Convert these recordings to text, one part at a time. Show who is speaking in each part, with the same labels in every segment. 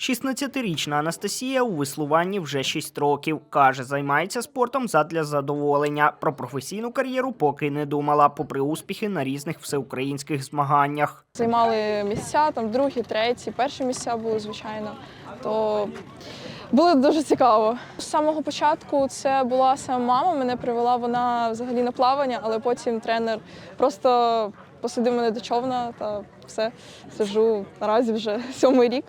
Speaker 1: 16-річна Анастасія у веслуванні вже 6 років. Каже, займається спортом задля задоволення. Про професійну кар'єру поки не думала, попри успіхи на різних всеукраїнських змаганнях.
Speaker 2: Займали місця, там другі, треті, перші місця були, звичайно. То було дуже цікаво. З самого початку це була сама мама, мене привела вона взагалі на плавання, але потім тренер просто посадив мене до човна та все. Сижу наразі вже сьомий рік.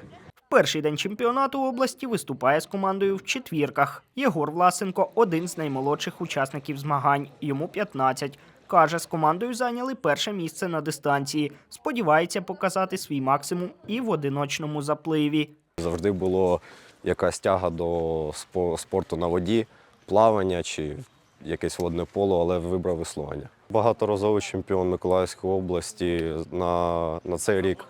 Speaker 1: Перший день чемпіонату області виступає з командою в четвірках. Єгор Власенко один з наймолодших учасників змагань. Йому 15. Каже, з командою зайняли перше місце на дистанції. Сподівається показати свій максимум і в одиночному запливі.
Speaker 3: Завжди було якась тяга до спорту на воді, плавання чи якесь водне поло, але вибрав веслування. Багаторазовий чемпіон Миколаївської області. На, на цей рік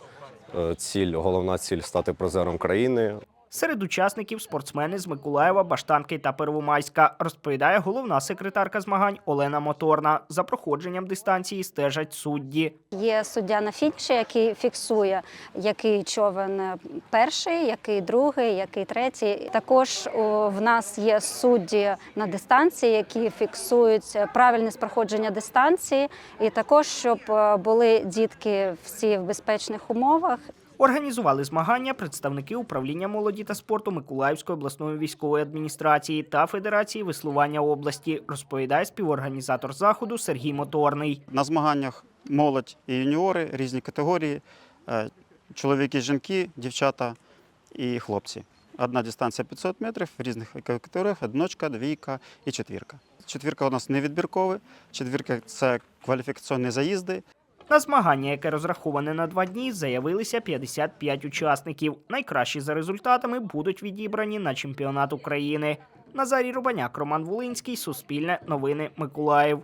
Speaker 3: ціль, головна ціль стати призером країни.
Speaker 1: Серед учасників спортсмени з Миколаєва, Баштанки та Первомайська, розповідає головна секретарка змагань Олена Моторна. За проходженням дистанції стежать судді.
Speaker 4: Є суддя на фініші, який фіксує, який човен перший, який другий, який третій. Також в нас є судді на дистанції, які фіксують правильність проходження дистанції, і також щоб е, були дітки всі в безпечних умовах
Speaker 1: Організували змагання представники управління молоді та спорту Миколаївської обласної військової адміністрації та Федерації веслування області, розповідає співорганізатор заходу Сергій Моторний.
Speaker 5: На змаганнях молодь і юніори, різні категорії, е, чоловіки, жінки, дівчата і хлопці. Одна дистанція 500 метрів в різних категоріях, одиночка, двійка і четвірка. Четвірка у нас не відбіркова, четвірка це кваліфікаційні заїзди.
Speaker 1: На змагання, яке розраховане на два дні, заявилися 55 учасників. Найкращі за результатами будуть відібрані на чемпіонат України. Назарій Рубаняк, Роман Волинський, Суспільне, Новини Миколаїв.